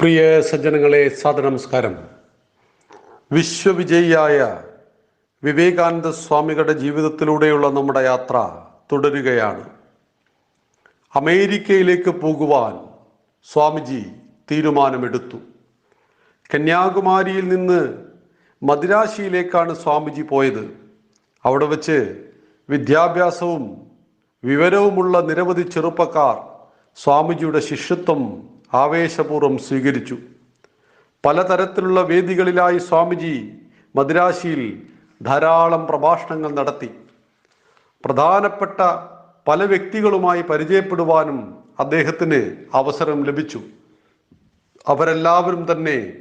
പ്രിയ സജ്ജനങ്ങളെ സാദനമസ്കാരം വിശ്വവിജയിയായ വിവേകാനന്ദ സ്വാമികളുടെ ജീവിതത്തിലൂടെയുള്ള നമ്മുടെ യാത്ര തുടരുകയാണ്. അമേരിക്കയിലേക്ക് പോകുവാൻ സ്വാമിജി തീരുമാനമെടുത്തു. കന്യാകുമാരിയിൽ നിന്ന് മദിരാശിയിലേക്കാണ് സ്വാമിജി പോയത്. അവിടെ വച്ച് വിദ്യാഭ്യാസവും വിവരവുമുള്ള നിരവധി ചെറുപ്പക്കാർ സ്വാമിജിയുടെ ശിഷ്യത്വം ആവേശപൂർവം സ്വീകരിച്ചു. പലതരത്തിലുള്ള വേദികളിലായി സ്വാമിജി മദ്രാശിയിൽ ധാരാളം പ്രഭാഷണങ്ങൾ നടത്തി. പ്രധാനപ്പെട്ട പല വ്യക്തികളുമായി പരിചയപ്പെടുവാനും അദ്ദേഹത്തിന് അവസരം ലഭിച്ചു. അവരെല്ലാവരും തന്നെ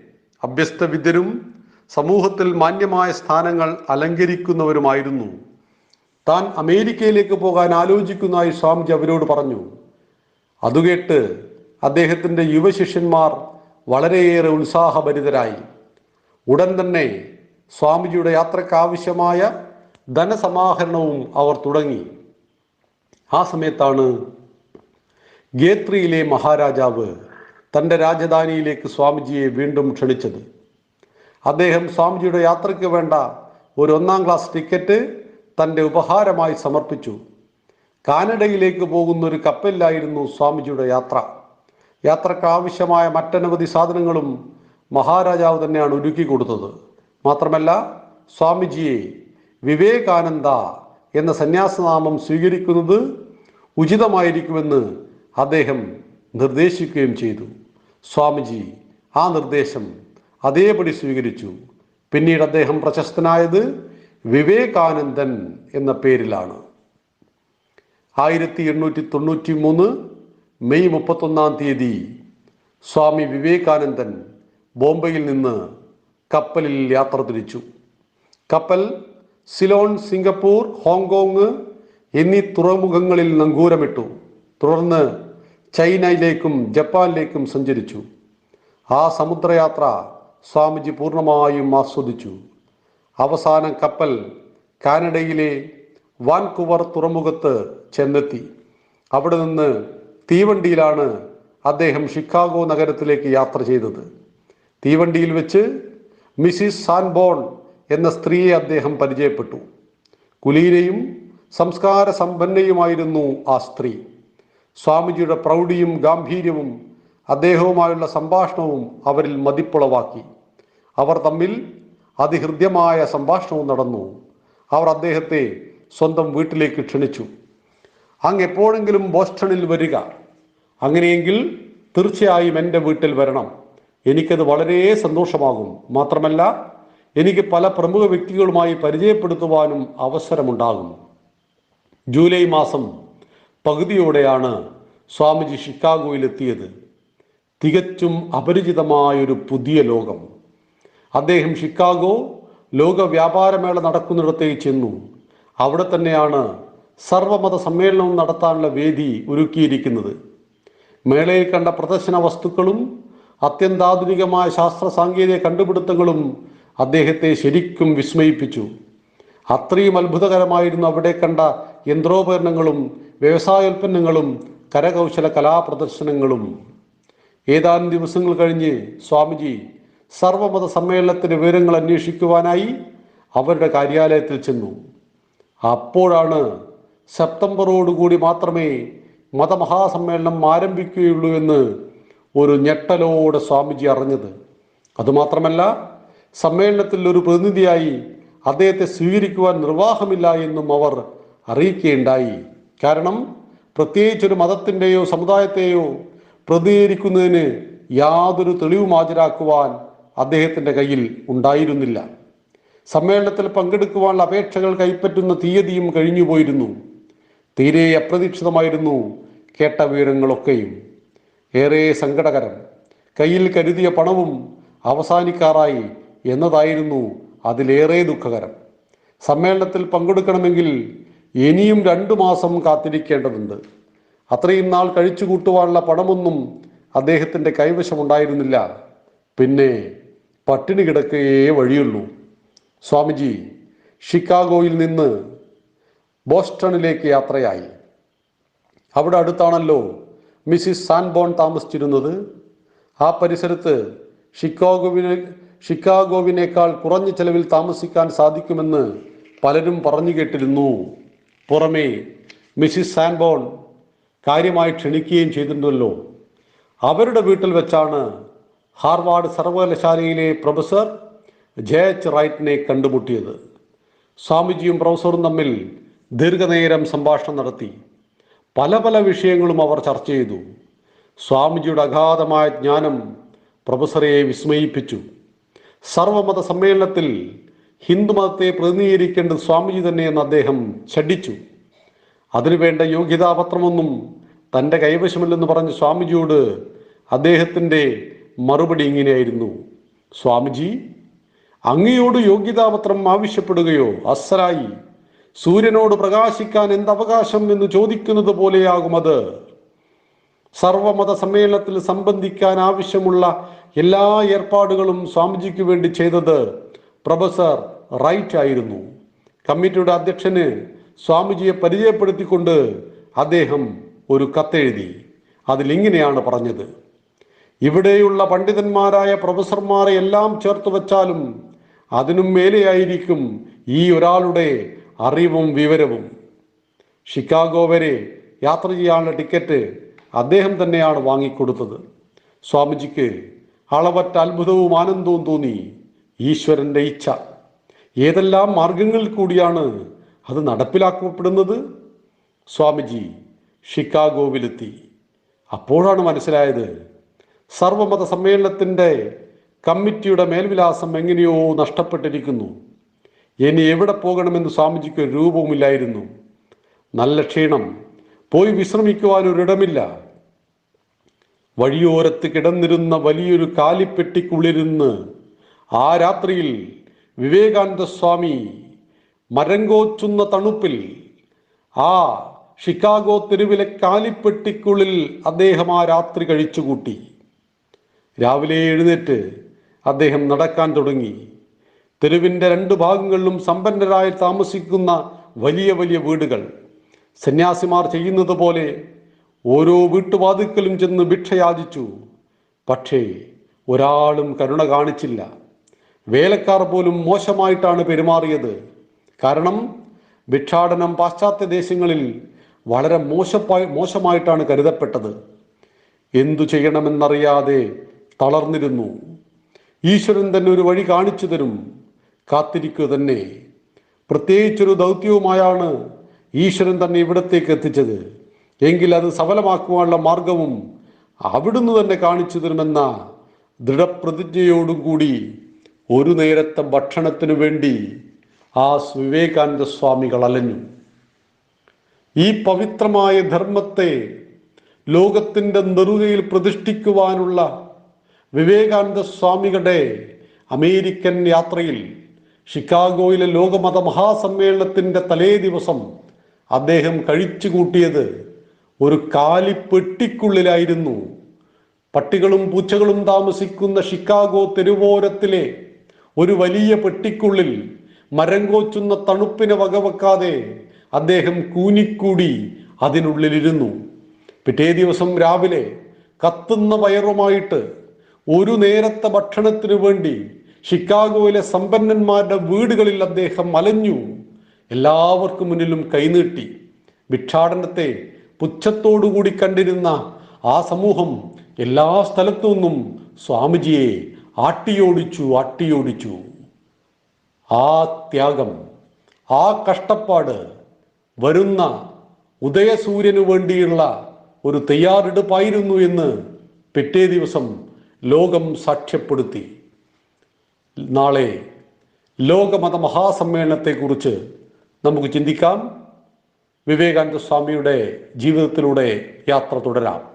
അഭ്യസ്തവിദ്യരും സമൂഹത്തിൽ മാന്യമായ സ്ഥാനങ്ങൾ അലങ്കരിക്കുന്നവരുമായിരുന്നു. താൻ അമേരിക്കയിലേക്ക് പോകാൻ ആലോചിക്കുന്നതായി സ്വാമിജി അവരോട് പറഞ്ഞു. അതുകേട്ട് അദ്ദേഹത്തിന്റെ യുവശിഷ്യന്മാർ വളരെയേറെ ഉത്സാഹഭരിതരായി. ഉടൻ തന്നെ സ്വാമിജിയുടെ യാത്രക്കാവശ്യമായ ധനസമാഹരണവും അവർ തുടങ്ങി. ആ സമയത്താണ് ഗേത്രിയിലെ മഹാരാജാവ് തന്റെ രാജധാനിയിലേക്ക് സ്വാമിജിയെ വീണ്ടും ക്ഷണിച്ചത്. അദ്ദേഹം സ്വാമിജിയുടെ യാത്രയ്ക്ക് വേണ്ട ഒരു ഒന്നാം ക്ലാസ് ടിക്കറ്റ് തന്റെ ഉപഹാരമായി സമർപ്പിച്ചു. കാനഡയിലേക്ക് പോകുന്ന ഒരു കപ്പലിലായിരുന്നു സ്വാമിജിയുടെ യാത്ര. യാത്രയ്ക്ക് ആവശ്യമായ മറ്റനവധി സാധനങ്ങളും മഹാരാജാവ് തന്നെയാണ് ഒരുക്കി കൊടുത്തത്. മാത്രമല്ല സ്വാമിജിയെ വിവേകാനന്ദ എന്ന സന്യാസനാമം സ്വീകരിക്കുന്നത് ഉചിതമായിരിക്കുമെന്ന് അദ്ദേഹം നിർദ്ദേശിക്കുകയും ചെയ്തു. സ്വാമിജി ആ നിർദ്ദേശം അതേപടി സ്വീകരിച്ചു. പിന്നീട് അദ്ദേഹം പ്രശസ്തനായത് വിവേകാനന്ദൻ എന്ന പേരിലാണ്. ആയിരത്തി എണ്ണൂറ്റി തൊണ്ണൂറ്റി മൂന്ന് മെയ് മുപ്പത്തൊന്നാം തീയതി സ്വാമി വിവേകാനന്ദൻ ബോംബെയിൽ നിന്ന് കപ്പലിൽ യാത്ര തിരിച്ചു. കപ്പൽ സിലോൺ സിംഗപ്പൂർ ഹോങ്കോങ് എന്നീ തുറമുഖങ്ങളിൽ നങ്കൂരമിട്ടു. തുടർന്ന് ചൈനയിലേക്കും ജപ്പാനിലേക്കും സഞ്ചരിച്ചു. ആ സമുദ്രയാത്ര സ്വാമിജി പൂർണമായും ആസ്വദിച്ചു. അവസാനം കപ്പൽ കാനഡയിലെ വാൻകുവർ തുറമുഖത്ത് ചെന്നെത്തി. അവിടെ നിന്ന് തീവണ്ടിയിലാണ് അദ്ദേഹം ഷിക്കാഗോ നഗരത്തിലേക്ക് യാത്ര ചെയ്തത്. തീവണ്ടിയിൽ വെച്ച് മിസിസ് സാൻബോൺ എന്ന സ്ത്രീയെ അദ്ദേഹം പരിചയപ്പെട്ടു. കുലീനയും സംസ്കാര സമ്പന്നയുമായിരുന്നു ആ സ്ത്രീ. സ്വാമിജിയുടെ പ്രൗഢിയും ഗാംഭീര്യവും അദ്ദേഹവുമായുള്ള സംഭാഷണവും അവരിൽ മതിപ്പുളവാക്കി. അവർ തമ്മിൽ അതിഹൃദ്യമായ സംഭാഷണവും നടന്നു. അവർ അദ്ദേഹത്തെ സ്വന്തം വീട്ടിലേക്ക് ക്ഷണിച്ചു. അങ്ങ് എപ്പോഴെങ്കിലും ബോസ്റ്റണിൽ വരിക. അങ്ങനെയെങ്കിൽ തീർച്ചയായും എന്റെ വീട്ടിൽ വരണം. എനിക്കത് വളരെ സന്തോഷമാകും. മാത്രമല്ല എനിക്ക് പല പ്രമുഖ വ്യക്തികളുമായി പരിചയപ്പെടുത്തുവാനും അവസരമുണ്ടാകും. ജൂലൈ മാസം പകുതിയോടെയാണ് സ്വാമിജി ഷിക്കാഗോയിലെത്തിയത്. തികച്ചും അപരിചിതമായൊരു പുതിയ ലോകം. അദ്ദേഹം ഷിക്കാഗോ ലോക വ്യാപാരമേള നടക്കുന്നിടത്തേക്ക് ചെന്നു. അവിടെ തന്നെയാണ് സർവമത സമ്മേളനം നടത്താനുള്ള വേദി ഒരുക്കിയിരിക്കുന്നത്. മേളയിൽ കണ്ട പ്രദർശന വസ്തുക്കളും അത്യന്താധുനികമായ ശാസ്ത്ര സാങ്കേതിക കണ്ടുപിടുത്തങ്ങളും അദ്ദേഹത്തെ ശരിക്കും വിസ്മയിപ്പിച്ചു. അത്രയും അത്ഭുതകരമായിരുന്നു അവിടെ കണ്ട യന്ത്രോപകരണങ്ങളും വ്യവസായോൽപ്പന്നങ്ങളും കരകൗശല കലാപ്രദർശനങ്ങളും ഏതാനും ദിവസങ്ങൾ കഴിഞ്ഞ് സ്വാമിജി സർവമത സമ്മേളനത്തിന് വിവരങ്ങൾ അന്വേഷിക്കുവാനായി അവരുടെ കാര്യാലയത്തിൽ ചെന്നു. അപ്പോഴാണ് സെപ്റ്റംബറോടുകൂടി മാത്രമേ മതമഹാസമ്മേളനം ആരംഭിക്കുകയുള്ളൂ എന്ന് ഒരു ഞെട്ടലോടെ സ്വാമിജി അറിഞ്ഞത്. അതുമാത്രമല്ല സമ്മേളനത്തിൽ ഒരു പ്രതിനിധിയായി അദ്ദേഹത്തെ സ്വീകരിക്കുവാൻ നിർവാഹമില്ല എന്നും അവർ അറിയിക്കുകയുണ്ടായി. കാരണം പ്രത്യേകിച്ചൊരു മതത്തിന്റെയോ സമുദായത്തെയോ പ്രതികരിക്കുന്നതിന് യാതൊരു തെളിവും ഹാജരാക്കുവാൻ അദ്ദേഹത്തിന്റെ കയ്യിൽ ഉണ്ടായിരുന്നില്ല. സമ്മേളനത്തിൽ പങ്കെടുക്കുവാനുള്ള അപേക്ഷകൾ കൈപ്പറ്റുന്ന തീയതിയും കഴിഞ്ഞുപോയിരുന്നു. തീരെ അപ്രതീക്ഷിതമായിരുന്നു കേട്ട വിവരങ്ങളൊക്കെയും. ഏറെ സങ്കടകരം. കയ്യിൽ കരുതിയ പണവും അവസാനിക്കാറായി എന്നതായിരുന്നു അതിലേറെ ദുഃഖകരം. സമ്മേളനത്തിൽ പങ്കെടുക്കണമെങ്കിൽ ഇനിയും രണ്ടു മാസം കാത്തിരിക്കേണ്ടതുണ്ട്. അത്രയും നാൾ കഴിച്ചു കൂട്ടുവാനുള്ള പണമൊന്നും അദ്ദേഹത്തിന്റെ കൈവശമുണ്ടായിരുന്നില്ല. പിന്നെ പട്ടിണി കിടക്കുകയേ വഴിയുള്ളൂ. സ്വാമിജി ഷിക്കാഗോയിൽ നിന്ന് ബോസ്റ്റണിലേക്ക് യാത്രയായി. അവിടെ അടുത്താണല്ലോ മിസ്സിസ് സാൻബോൺ താമസിച്ചിരുന്നത്. ആ പരിസരത്ത് ഷിക്കാഗോവിനെ ഷിക്കാഗോവിനേക്കാൾ കുറഞ്ഞ ചെലവിൽ താമസിക്കാൻ സാധിക്കുമെന്ന് പലരും പറഞ്ഞു കേട്ടിരുന്നു. പുറമേ മിസ്സിസ് സാൻബോൺ കാര്യമായി ക്ഷണിക്കുകയും ചെയ്തിട്ടുണ്ടല്ലോ. അവരുടെ വീട്ടിൽ വെച്ചാണ് ഹാർവാർഡ് സർവകലാശാലയിലെ പ്രൊഫസർ ജെ എച്ച് റൈറ്റിനെ കണ്ടുമുട്ടിയത്. സ്വാമിജിയും പ്രൊഫസറും തമ്മിൽ ദീർഘനേരം സംഭാഷണം നടത്തി പല പല വിഷയങ്ങളും അവർ ചർച്ച ചെയ്തു. സ്വാമിജിയുടെ അഗാധമായ ജ്ഞാനം പ്രൊഫസറെ വിസ്മയിപ്പിച്ചു. സർവമത സമ്മേളനത്തിൽ ഹിന്ദുമതത്തെ പ്രതിനിധീകരിക്കേണ്ടത് സ്വാമിജി തന്നെയെന്ന് അദ്ദേഹം ഷഡിച്ചു അതിനുവേണ്ട യോഗ്യതാപത്രമൊന്നും തന്റെ കൈവശമില്ലെന്ന് പറഞ്ഞ് സ്വാമിജിയോട് അദ്ദേഹത്തിന്റെ മറുപടി ഇങ്ങനെയായിരുന്നു. സ്വാമിജി അങ്ങയോട് യോഗ്യതാപത്രം ആവശ്യപ്പെടുകയോ അസലായി? സൂര്യനോട് പ്രകാശിക്കാൻ എന്ത് അവകാശം എന്ന് ചോദിക്കുന്നത് പോലെയാകും അത്. സർവമത സമ്മേളനത്തിൽ സംബന്ധിക്കാൻ ആവശ്യമുള്ള എല്ലാ ഏർപ്പാടുകളും സ്വാമിജിക്ക് വേണ്ടി ചെയ്തത് പ്രൊഫസർ റൈറ്റ് ആയിരുന്നു. കമ്മിറ്റിയുടെ അധ്യക്ഷന് സ്വാമിജിയെ പരിചയപ്പെടുത്തിക്കൊണ്ട് അദ്ദേഹം ഒരു കത്തെഴുതി. അതിലിങ്ങനെയാണ് പറഞ്ഞത്. ഇവിടെയുള്ള പണ്ഡിതന്മാരായ പ്രൊഫസർമാരെ എല്ലാം ചേർത്ത് വച്ചാലും അതിനും മേലെയായിരിക്കും ഈ ഒരാളുടെ അറിവും വിവരവും. ഷിക്കാഗോ വരെ യാത്ര ചെയ്യാനുള്ള ടിക്കറ്റ് അദ്ദേഹം തന്നെയാണ് വാങ്ങിക്കൊടുത്തത്. സ്വാമിജിക്ക് അളവറ്റ അത്ഭുതവും ആനന്ദവും തോന്നി ഈശ്വരന്റെ ഇച്ഛ. ഏതെല്ലാം മാർഗങ്ങളിൽ കൂടിയാണ് അത് നടപ്പിലാക്കപ്പെടുന്നത്? സ്വാമിജി ഷിക്കാഗോവിലെത്തി. അപ്പോഴാണ് മനസ്സിലായത് സർവമത സമ്മേളനത്തിന്റെ കമ്മിറ്റിയുടെ മേൽവിലാസം എങ്ങനെയോ നഷ്ടപ്പെട്ടിരിക്കുന്നു. ഇനി എവിടെ പോകണമെന്ന് സ്വാമിജിക്ക് ഒരു രൂപവുമില്ലായിരുന്നു. നല്ല ക്ഷീണം. പോയി വിശ്രമിക്കുവാൻ ഒരിടമില്ല. വഴിയോരത്ത് കിടന്നിരുന്ന വലിയൊരു കാലിപ്പെട്ടിക്കുള്ളിരുന്ന് ആ രാത്രിയിൽ വിവേകാനന്ദ സ്വാമി മരങ്കോച്ചുന്ന തണുപ്പിൽ ആ ഷിക്കാഗോ തെരുവിലെ കാലിപ്പെട്ടിക്കുള്ളിൽ അദ്ദേഹം ആ രാത്രി കഴിച്ചുകൂട്ടി. രാവിലെ എഴുന്നേറ്റ് അദ്ദേഹം നടക്കാൻ തുടങ്ങി. തെരുവിന്റെ രണ്ട് ഭാഗങ്ങളിലും സമ്പന്നരായി താമസിക്കുന്ന വലിയ വലിയ വീടുകൾ. സന്യാസിമാർ ചെയ്യുന്നത് പോലെ ഓരോ വീട്ടുവാതിക്കലും ചെന്ന് ഭിക്ഷയാചിച്ചു. പക്ഷേ ഒരാളും കരുണ കാണിച്ചില്ല. വേലക്കാർ പോലും മോശമായിട്ടാണ് പെരുമാറിയത്. കാരണം ഭിക്ഷാടനം പാശ്ചാത്യ ദേശങ്ങളിൽ വളരെ മോശമായി മോശമായിട്ടാണ് കരുതപ്പെട്ടത്. എന്തു ചെയ്യണമെന്നറിയാതെ തളർന്നിരുന്നു. ഈശ്വരൻ തന്നെ ഒരു വഴി കാണിച്ചു തരും. കാത്തിരിക്കുക തന്നെ. പ്രത്യേകിച്ചൊരു ദൗത്യവുമായാണ് ഈശ്വരൻ തന്നെ ഇവിടത്തേക്ക് എത്തിച്ചത്. എങ്കിൽ അത് സഫലമാക്കുവാനുള്ള മാർഗവും അവിടുന്ന് തന്നെ കാണിച്ചു തരുമെന്ന ദൃഢപ്രതിജ്ഞയോടും കൂടി ഒരു നേരത്തെ ഭക്ഷണത്തിനു വേണ്ടി ആ വിവേകാനന്ദ സ്വാമികൾ അലഞ്ഞു. ഈ പവിത്രമായ ധർമ്മത്തെ ലോകത്തിന്റെ നെറുകയിൽ പ്രതിഷ്ഠിക്കുവാനുള്ള വിവേകാനന്ദ സ്വാമികളുടെ അമേരിക്കൻ യാത്രയിൽ ഷിക്കാഗോയിലെ ലോകമത മഹാസമ്മേളനത്തിന്റെ തലേ ദിവസം അദ്ദേഹം കഴിച്ചു കൂട്ടിയത് ഒരു കാലിപ്പെട്ടിക്കുള്ളിലായിരുന്നു പട്ടികളും പൂച്ചകളും താമസിക്കുന്ന ഷിക്കാഗോ തെരുവോരത്തിലെ ഒരു വലിയ പെട്ടിക്കുള്ളിൽ മരം കോച്ചുന്ന തണുപ്പിനെ വകവെക്കാതെ അദ്ദേഹം കൂനിക്കൂടി അതിനുള്ളിലിരുന്നു. പിറ്റേ ദിവസം രാവിലെ കത്തുന്ന വയറുമായിട്ട് ഒരു നേരത്തെ ഭക്ഷണത്തിനു വേണ്ടി ഷിക്കാഗോയിലെ സമ്പന്നന്മാരുടെ വീടുകളിൽ അദ്ദേഹം അലഞ്ഞു എല്ലാവർക്കും മുന്നിലും കൈനീട്ടി. ഭിക്ഷാടനത്തെ പുച്ഛത്തോടുകൂടി കണ്ടിരുന്ന ആ സമൂഹം എല്ലാ സ്ഥലത്തു നിന്നും സ്വാമിജിയെ ആട്ടിയോടിച്ചു ആട്ടിയോടിച്ചു. ആ ത്യാഗം ആ കഷ്ടപ്പാട് വരുന്ന ഉദയസൂര്യനു വേണ്ടിയുള്ള ഒരു തയ്യാറെടുപ്പായിരുന്നു എന്ന് പിറ്റേ ദിവസം ലോകം സാക്ഷ്യപ്പെടുത്തി. നാളെ ലോകമത മഹാസമ്മേളനത്തെക്കുറിച്ച് നമുക്ക് ചിന്തിക്കാം. വിവേകാനന്ദ സ്വാമിയുടെ ജീവിതത്തിലൂടെ യാത്ര തുടരാം.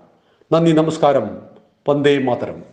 നന്ദി നമസ്കാരം. വന്ദേ മാതരം.